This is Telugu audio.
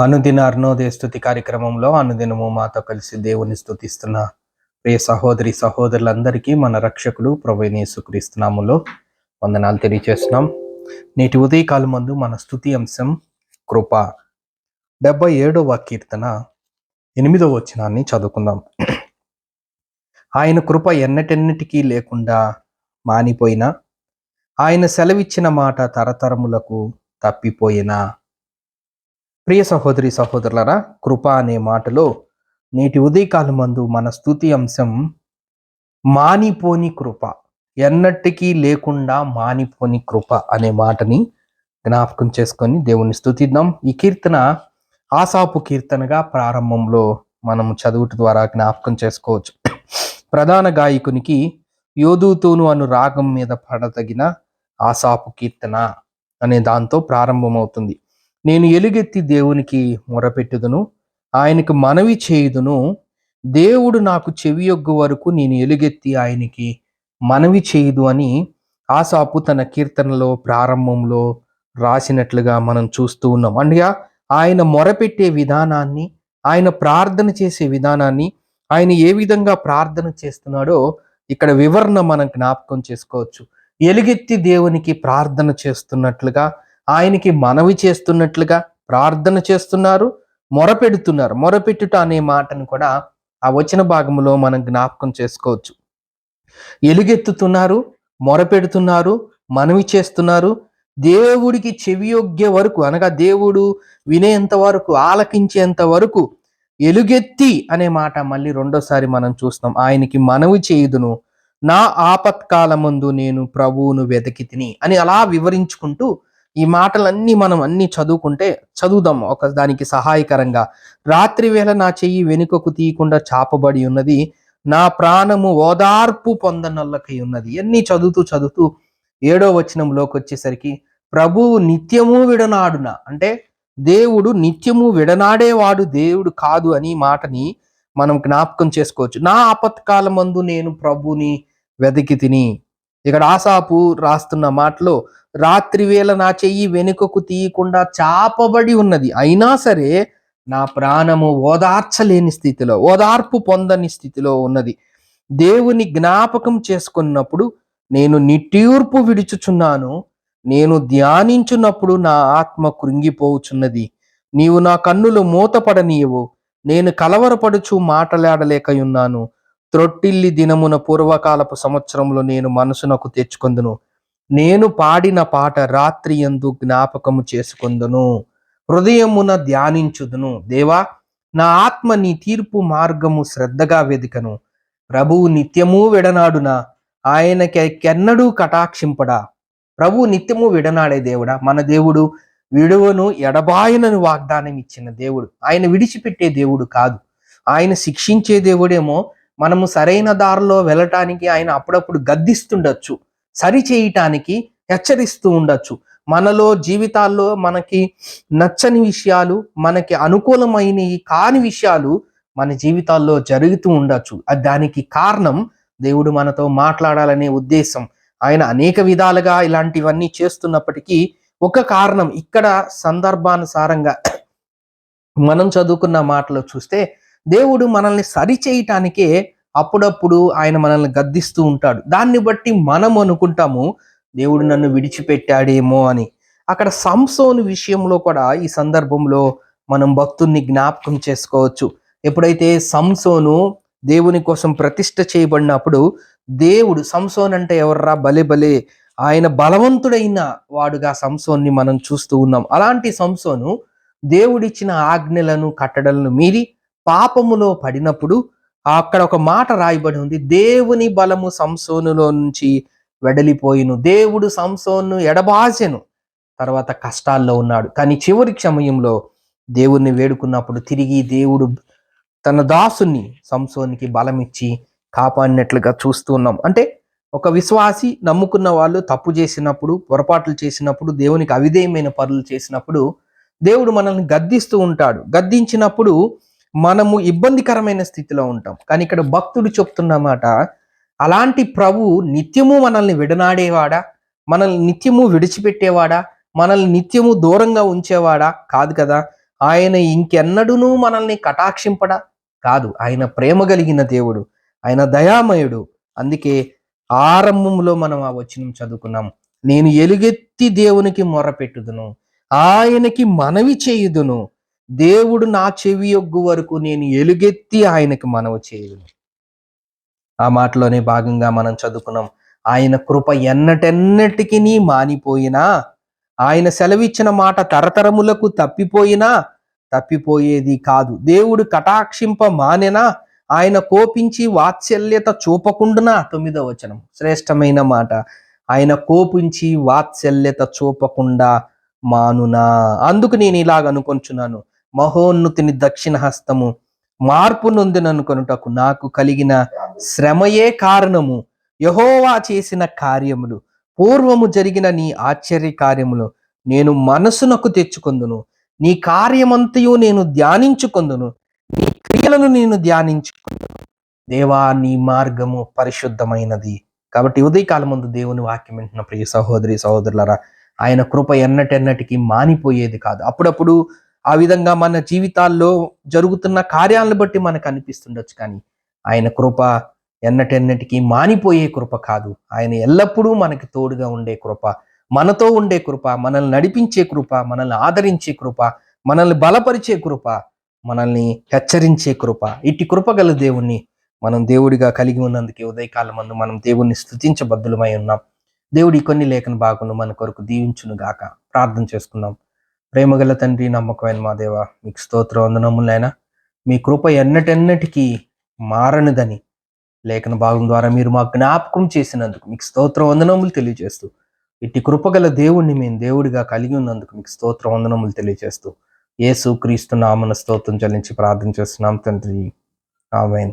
అనుదిన అర్ణోదయ స్థుతి కార్యక్రమంలో అనుదినము మాతో కలిసి దేవుని స్థుతిస్తున్న ప్రియ సహోదరి సహోదరులందరికీ మన రక్షకుడు ప్రవీణ యేసుక్రీస్తునాములో వందనాలు తెలియచేస్తున్నాం. నేటి ఉదయకాలం మందు మన స్థుతి అంశం కృప. డెబ్బై ఏడవ కీర్తన ఎనిమిదవ వచనాన్ని చదువుకుందాం. ఆయన కృప ఎన్నటెన్నిటికీ లేకుండా మానిపోయినా ఆయన సెలవిచ్చిన మాట తరతరములకు తప్పిపోయినా ప్రియ సహోదరి సహోదరులరా కృప అనే మాటలో నేటి ఉదయకాలం మందు మన స్థుతి అంశం మానిపోని కృప. ఎన్నటికీ లేకుండా మానిపోని కృప అనే మాటని జ్ఞాపకం చేసుకొని దేవుని స్థుతిద్దాం ఈ కీర్తన ఆసాపు కీర్తనగా ప్రారంభంలో మనం చదువుట ద్వారా జ్ఞాపకం చేసుకోవచ్చు. ప్రధాన గాయకునికి యోధుతోను అను రాగం మీద పడదగిన ఆసాపు కీర్తన అనే దాంతో ప్రారంభమవుతుంది. నేను ఎలుగెత్తి దేవునికి మొరపెట్టుదును ఆయనకు మనవి చేయుదును. దేవుడు నాకు చెవియొగ్గు వరకు నేను ఎలుగెత్తి ఆయనకి మనవి చేయుదు అని ఆసాపు తన కీర్తనలో ప్రారంభంలో రాసినట్లుగా మనం చూస్తూ ఉన్నాం. అండిగా ఆయన మొరపెట్టే విధానాన్ని ఆయన ప్రార్థన చేసే విధానాన్ని ఆయన ఏ విధంగా ప్రార్థన చేస్తున్నాడో ఇక్కడ వివరణ మనం జ్ఞాపకం చేసుకోవచ్చు. ఎలుగెత్తి దేవునికి ప్రార్థన చేస్తున్నట్లుగా ఆయనకి మనవి చేస్తున్నట్లుగా ప్రార్థన చేస్తున్నారు మొరపెడుతున్నారు. మొరపెట్టుట అనే మాటను కూడా ఆ వచన భాగంలో మనం జ్ఞాపకం చేసుకోవచ్చు. ఎలుగెత్తుతున్నారు మొరపెడుతున్నారు మనవి చేస్తున్నారు. దేవుడికి చెవియొగ్గే వరకు అనగా దేవుడు వినేంత వరకు ఆలకించేంత వరకు ఎలుగెత్తి అనే మాట మళ్ళీ రెండోసారి మనం చూస్తాం ఆయనకి మనవి చేయుదును. నా ఆపత్కాలమందు నేను ప్రభువును వెతికి తిని అని అలా వివరించుకుంటూ ఈ మాటలన్నీ మనం అన్ని చదువుకుంటే చదువుదాం ఒక దానికి సహాయకరంగా. రాత్రి వేళ నా చెయ్యి వెనుకకు తీయకుండా చాపబడి ఉన్నది. నా ప్రాణము ఓదార్పు పొందనల్లకై ఉన్నది. ఎన్ని చదువుతూ చదువుతూ ఏడో వచనంలోకి వచ్చేసరికి ప్రభువు నిత్యము విడనాడున? అంటే దేవుడు నిత్యము విడనాడేవాడు దేవుడు కాదు అని మాటని మనం జ్ఞాపకం చేసుకోవచ్చు. నా ఆపత్కాలమందు నేను ప్రభుని వెతికి తిని ఇక్కడ ఆసాపు రాస్తున్న మాటలో రాత్రి వేళ నా చెయ్యి వెనుకకు తీయకుండా చాపబడి ఉన్నది. అయినా సరే నా ప్రాణము ఓదార్చలేని స్థితిలో ఓదార్పు పొందని స్థితిలో ఉన్నది. దేవుని జ్ఞాపకం చేసుకున్నప్పుడు నేను నిట్టూర్పు విడుచుచున్నాను. నేను ధ్యానించున్నప్పుడు నా ఆత్మ కృంగిపోవుచున్నది నీవు నా కన్నులు మూతపడనీయవు. నేను కలవరపడుచు మాటలాడలేకయున్నాను. త్రొట్టిల్లి దినమున పూర్వకాలపు సంవత్సరంలో నేను మనసునకు తెచ్చుకొందును. నేను పాడిన పాట రాత్రి ఎందు జ్ఞాపకము చేసుకొందును. హృదయమున ధ్యానించుదును. దేవా నా ఆత్మ నీ తీర్పు మార్గము శ్రద్ధగా వెదికను. ప్రభువు నిత్యము విడనాడున? ఆయనకెన్నడూ కటాక్షింపడా? ప్రభు నిత్యము విడనాడే దేవుడా? మన దేవుడు విడువను ఎడబాయనను వాగ్దానం ఇచ్చిన దేవుడు. ఆయన విడిచిపెట్టే దేవుడు కాదు. ఆయన శిక్షించే దేవుడేమో మనము సరైన దారిలో వెళ్ళటానికి ఆయన అప్పుడప్పుడు గద్దిస్తుండొచ్చు సరి చేయటానికి హెచ్చరిస్తూ ఉండొచ్చు. మనలో జీవితాల్లో మనకి నచ్చని విషయాలు మనకి అనుకూలమైనవి కాని విషయాలు మన జీవితాల్లో జరుగుతూ ఉండొచ్చు. అది దానికి కారణం దేవుడు మనతో మాట్లాడాలనే ఉద్దేశం. ఆయన అనేక విధాలుగా ఇలాంటివన్నీ చేస్తున్నప్పటికీ ఒక కారణం ఇక్కడ సందర్భానుసారంగా మనం చదువుకున్న మాటలో చూస్తే దేవుడు మనల్ని సరిచేయటానికే అప్పుడప్పుడు ఆయన మనల్ని గద్దిస్తూ ఉంటాడు. దాన్ని బట్టి మనం అనుకుంటాము దేవుడు నన్ను విడిచిపెట్టాడేమో అని. అక్కడ సంసోను విషయంలో కూడా ఈ సందర్భంలో మనం భక్తుల్ని జ్ఞాపకం చేసుకోవచ్చు. ఎప్పుడైతే సంసోను దేవుని కోసం ప్రతిష్ట చేయబడినప్పుడు దేవుడు సంసోన్ అంటే ఎవర్రా? బలే బలే ఆయన బలవంతుడైన వాడుగా సంసోన్ని మనం చూస్తూ ఉన్నాం. అలాంటి సంసోను దేవుడిచ్చిన ఆజ్ఞలను కట్టడలను మీరి పాపములో పడినప్పుడు అక్కడ ఒక మాట రాయబడి ఉంది. దేవుని బలము సంసోనులో నుంచి వెడలిపోయిను. దేవుడు సంసోను ఎడబాసెను తర్వాత కష్టాల్లో ఉన్నాడు. కానీ చివరి సమయంలో దేవుణ్ణి వేడుకున్నప్పుడు తిరిగి దేవుడు తన దాసుని సంసోనికి బలం ఇచ్చి కాపాడినట్లుగా చూస్తూ ఉన్నాం. అంటే ఒక విశ్వాసి నమ్ముకున్న వాళ్ళు తప్పు చేసినప్పుడు పొరపాట్లు చేసినప్పుడు దేవునికి అవిధేయమైన పనులు చేసినప్పుడు దేవుడు మనల్ని గద్దిస్తూ ఉంటాడు. గద్దించినప్పుడు మనము ఇబ్బందికరమైన స్థితిలో ఉంటాం. కానీ ఇక్కడ భక్తుడు చెప్తున్నమాట అలాంటి ప్రభు నిత్యము మనల్ని విడనాడేవాడా? మనల్ని నిత్యము విడిచిపెట్టేవాడా? మనల్ని నిత్యము దూరంగా ఉంచేవాడా? కాదు కదా. ఆయన ఇంకెన్నడూనూ మనల్ని కటాక్షింపడా? కాదు. ఆయన ప్రేమ కలిగిన దేవుడు. ఆయన దయామయుడు. అందుకే ఆరంభంలో మనం ఆ వచనం చదువుకున్నాం. నేను ఎలుగెత్తి దేవునికి మొరపెట్టుదును. ఆయనకి మనవి చేయుదును. దేవుడు నా చెవి యొగ్గు వరకు నేను ఎలుగెత్తి ఆయనకి మనవి చేయను. ఆ మాటలోనే భాగంగా మనం చదువుకున్నాం ఆయన కృప ఎన్నటెన్నటికి మానిపోయినా ఆయన సెలవిచ్చిన మాట తరతరములకు తప్పిపోయినా తప్పిపోయేది కాదు. దేవుడు కటాక్షింప మానెనా ఆయన కోపించి వాత్సల్యత చూపకుండా తొమ్మిదో వచనం. శ్రేష్టమైన మాట. ఆయన కోపించి వాత్సల్యత చూపకుండా మానునా. అందుకు నేను ఇలాగ అనుకొంచున్నాను. మహోన్నతిని దక్షిణ హస్తము మార్పు నొందిననుకొనుటకు నాకు కలిగిన శ్రమయే కారణము. యహోవా చేసిన కార్యములు పూర్వము జరిగిన నీ ఆశ్చర్య కార్యములు నేను మనసునకు తెచ్చుకొందును. నీ కార్యమంతయు నేను ధ్యానించుకొందును. నీ క్రియలను నేను ధ్యానించుకుందును. దేవా నీ మార్గము పరిశుద్ధమైనది. కాబట్టి ఉదయకాల ముందు దేవుని వాక్యం వింటున్న ప్రియ సహోదరి సహోదరులరా ఆయన కృప ఎన్నటెన్నటికి మానిపోయేది కాదు. అప్పుడప్పుడు ఆ విధంగా మన జీవితాల్లో జరుగుతున్న కార్యాలను బట్టి మనకు అనిపిస్తుండొచ్చు కానీ ఆయన కృప ఎన్నటెన్నటికి మానిపోయే కృప కాదు. ఆయన ఎల్లప్పుడూ మనకి తోడుగా ఉండే కృప మనతో ఉండే కృప మనల్ని నడిపించే కృప మనల్ని ఆదరించే కృప మనల్ని బలపరిచే కృప మనల్ని హెచ్చరించే కృప. ఇట్టి కృపగల దేవుణ్ణి మనం దేవుడిగా కలిగి ఉన్నందుకే ఉదయకాలం మందు మనం దేవుణ్ణి స్థుతించబద్దులమై ఉన్నాం. దేవుడి కొన్ని లేఖన భాగంలో మన కొరకు దీవించును గాక ప్రార్థన చేసుకుందాం. ప్రేమగల తండ్రి నమ్మకమైన మా దేవ మీకు స్తోత్ర వందనములైనా మీ కృప ఎన్నటెన్నటికీ మారనిదని లేఖన భాగం ద్వారా మీరు మా జ్ఞాపకం చేసినందుకు మీకు స్తోత్ర వందనములు తెలియజేస్తూ ఇట్టి కృపగల దేవుణ్ణి మేము దేవుడిగా కలిగి ఉన్నందుకు మీకు స్తోత్ర వందనములు తెలియజేస్తూ యేసు క్రీస్తు నామన స్తోత్రం చెల్లించి ప్రార్థన చేస్తున్నాం తండ్రి. ఆమెన్.